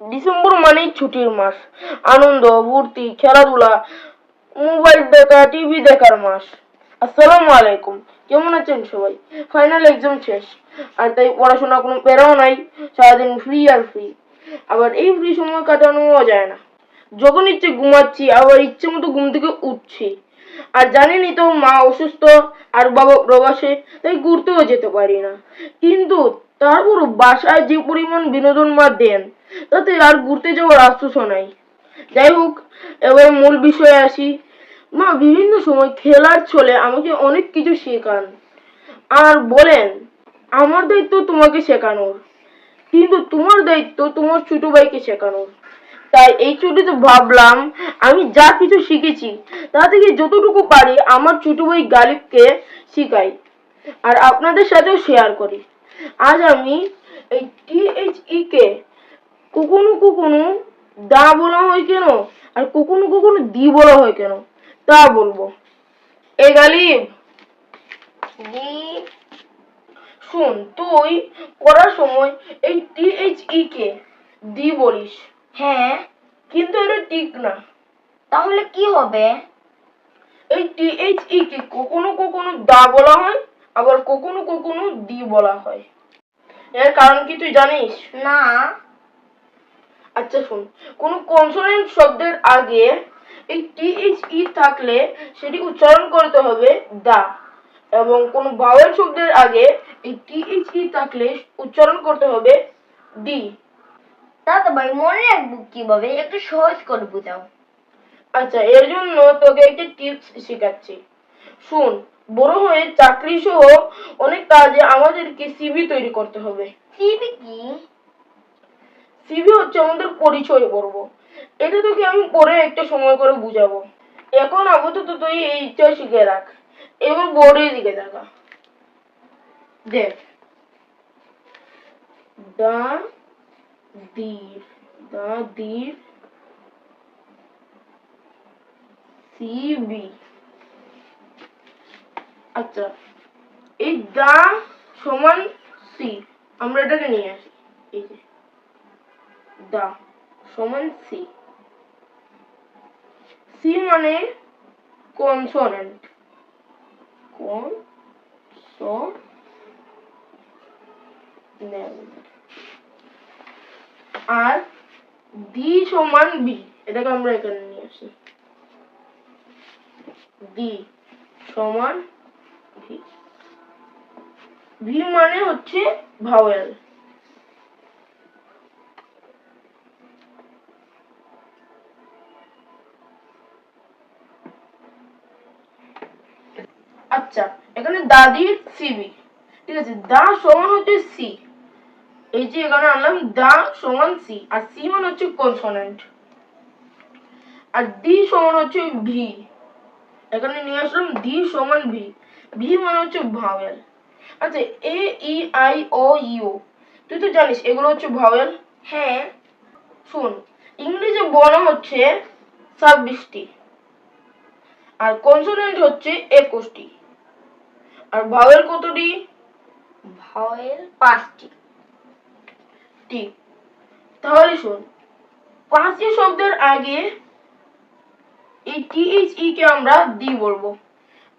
December মানেই ছুটির মাস। আনন্দ, ফুর্তি, খেলাধুলা, মোবাইল দেখা টিভি দেখার মাস। আসসালামু আলাইকুম। কেমন আছেন সবাই? ফাইনাল এক্সাম শেষ। আর তাই পড়াশোনা কোনো প্যারাও নাই। সারাদিন ফ্রি আর ফ্রি আবার এই ফ্রি সময় কাটানোও যায় না। যখন ইচ্ছে ঘুমাচ্ছি, আবার ইচ্ছে মতো ঘুম থেকে উঠছি। আর জানেনই তো মা অসুস্থ আর বাবা প্রবাসে, তাই ঘুরতেও যেতে পারি না। কিন্তু তারপরও বাসায় যে পরিমাণ বিনোদন মা দেন তাতে আর ঘুরতে যাওয়ার আফসোসও নাই। যাই হোক, এবার মূল বিষয়ে আসি। মা, বিভিন্ন সময় খেলার ছলে আমাকে অনেক কিছু শেখান। আর বলেন, আমার দায়িত্ব তোমাকে শেখানোর। কিন্তু তোমার দায়িত্ব তোমার ছোট ভাইকে শেখানোর। তাই এই ছুটিতে ভাবলাম, আমি যা কিছু শিখেছি, তা থেকে যতটুকু পারি আমার ছোট ভাই গালিবকে শিখাই। আর আপনাদের সাথেও শেয়ার করি। আজ আমি এই টিএইচই কে কখনো কখনো দা বলা হয় কেন? আর কখনো কখনো দি বলা হয় কেন? তা বলব। এ গালিব। দি। শুন তুই পড়ার সময় এই টিএইচই কে দি বলিস। হ্যাঁ। কিন্তু এটা ঠিক না। তাহলে কি হবে? এই টিএইচই কে কখনো কখনো দা বলা হয় আবার কখনো কখনো দি বলা হয়। এর কারণ কি তুই জানিস? না। আচ্ছা শুন কোন কনসোনেন্ট শব্দের আগে এই টিএইচই থাকলে সেটি উচ্চারণ করতে হবে দা এবং কোন ভাওয়েল শব্দের আগে এই টিএইচই থাকলে উচ্চারণ করতে হবে ডি। দাদা ভাই মনে রাখব কীভাবে? একটু সহজ করে বুঝাও। আচ্ছা এর জন্য তোকে একটি টিপস শেখাচ্ছি। শুন বড় হয়ে চাকরি সহ অনেক কাজে আমাদেরকে সিভি তৈরি করতে হবে। সিবি কি? সিভি হচ্ছে আমাদের পরিচয় পর্ব এটা তোকে আমি পরে একটা সময় করে বুঝাবো। এখন আপাতত তুই এইটা শিখে রাখ। এবার বোর্ডের দিকে দেখা দেখ। দা দা দীর। সিবি আচ্ছা। এই দা সমান সি। আমরা এটাকে নিয়ে আসি। এই যে। দা, সমান সি। সি মানে কনসোনেন্ট কনসোনেন্ট আর ডি সমান বি এটাকে আমরা এখানে নিয়ে আসি। ডি সমান ভি ভি মানে হচ্ছে ভাওয়েল আচ্ছা এখানে দাদির সিবি ঠিক আছে? দা সমান হচ্ছে সি এই যে এখানে আনলাম, দা সমান সি আর সি মানে হচ্ছে কনসোনেন্ট আর ডি সমান হচ্ছে ভি এখানে নিয়ে আসলাম ডি সমান ভি ভি মানে হচ্ছে ভাওয়েল আচ্ছা এ ই আই ও ইউ তুই তো জানিস, এগুলো হচ্ছে ভাওয়েল হ্যাঁ শুন। ইংরেজি বর্ণ হচ্ছে ছাব্বিশটি। আর কনসোনেন্ট হচ্ছে একুশটি। আর ভাওয়েল কতটি ভাওয়েল পাঁচটি ঠিক তাহলে শোন পাঁচটি শব্দের আগে এই টিএইচই কে আমরা দি বলব।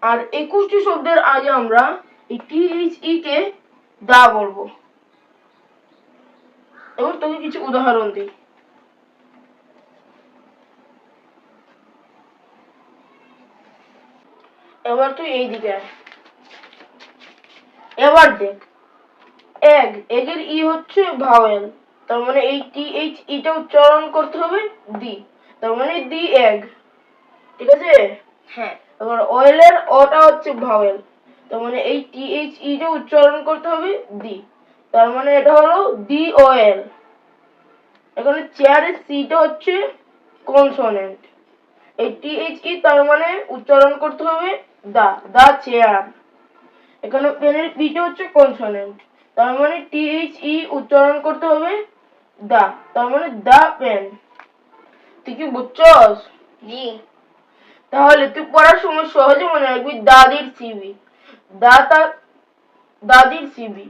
আর একুশটি শব্দের আগে আমরা এই টিএইচই কে দা বলব। এবার তোকে কিছু উদাহরণ দিই। এবার তুই এই দিকে আয়। এবার দেখ। এগ এগের ই হচ্ছে ভাওয়েল। তার মানে এই টি এইচ ইটা উচ্চারণ করতে হবে দি। তার মানে দি এগ ঠিক আছে? হ্যাঁ। এবার অয়েলের অটা হচ্ছে ভাওয়েল। তার মানে এই টি এইচ ইটা উচ্চারণ করতে হবে দি। তার মানে এটা হলো দি অয়েল এখানে চেয়ারের সিটা হচ্ছে কনসোনেন্ট। এই টি এইচ ই তার মানে উচ্চারণ করতে হবে দা দা চেয়ার। এখানে পেনের পিটা হচ্ছে কনসোনেন্ট তার মানে টি এইচ ই উচ্চারণ করতে হবে দা। তার মানে দা পেন তুই কি বুঝছস? জি। তাহলে তুই পড়ার সময় সহজে মনে রাখবি দাদির সিবি দাতা দাদির সিবি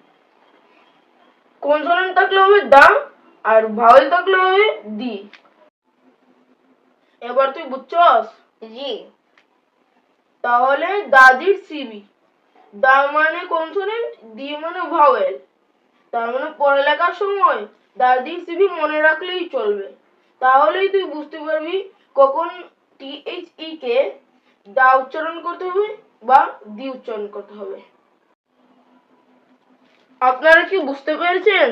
কনসোনেন্ট থাকলে হবে দা আর ভাওয়েল থাকলে হবে দি। এবার তুই বুঝছস? জি। তাহলে দাদির সিবি দা মানে কনসোনেন্ট দি মানে ভাওয়েল তার মানে পড়ালেখার সময় দাদি সিবি মনে রাখলেই চলবে। তাহলেই তুই বুঝতে পারবি কখন টি এইচ ই কে দা উচ্চারণ করতে হবে বা দি উচ্চারণ করতে হবে। আপনারা কি বুঝতে পেরেছেন?